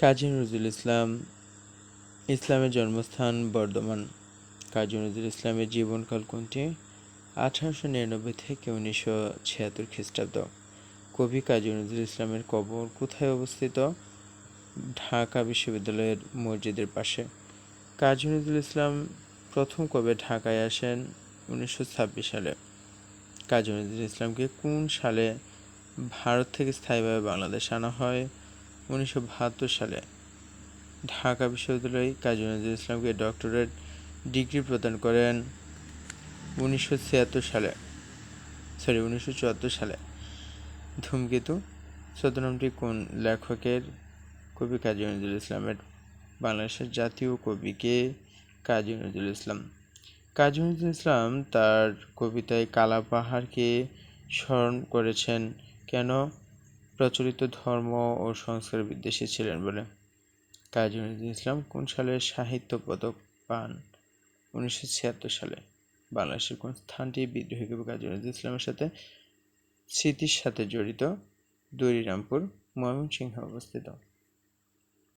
কাজী নজরুল ইসলাম, ইসলামের জন্মস্থান বর্ধমান। কাজী নজরুল ইসলামের জীবনকাল কোনটি আঠারোশো নিরানব্বই থেকে উনিশশো ছিয়াত্তর খ্রিস্টাব্দ। কবি কাজী নজরুল ইসলামের কবর কোথায় অবস্থিত? ঢাকা বিশ্ববিদ্যালয়ের মসজিদের পাশে। কাজী নজরুল ইসলাম প্রথম কবে ঢাকায় আসেন? উনিশশো ছাব্বিশ সালে। কাজী নজরুল ইসলামকে কোন সালে ভারত থেকে স্থায়ীভাবে বাংলাদেশ আনা হয়? উনিশশো বাহাত্তর সালে ঢাকা বিশ্ববিদ্যালয় কাজী নজরুল ইসলামকে ডক্টরেট ডিগ্রি প্রদান করেন উনিশশো ছিয়াত্তর সালে সরি উনিশশো চুয়াত্তর সালে। ধূমকেতু ছদ্মনামটি কোন লেখকের কবি কাজী নজরুল ইসলামের? বাংলাদেশের জাতীয় কবিকে কাজী নজরুল ইসলাম। কাজী নজরুল ইসলাম তার কবিতায় কালা পাহাড়কে স্মরণ করেছেন। কেন? প্রচলিত ধর্ম ও সংস্কার বিদ্বেষী ছিলেন বলে কাজী নজরুল ইসলাম কোন সালে সাহিত্য পদক পান? উনিশশো ছিয়াত্তর সালে। বাংলাদেশের কোন স্থানটি বিদ্রোহী কবি কাজী নজরুল ইসলামের সাথে স্মৃতির সাথে জড়িত? দৈরিরামপুর ময়মনসিংহে অবস্থিত।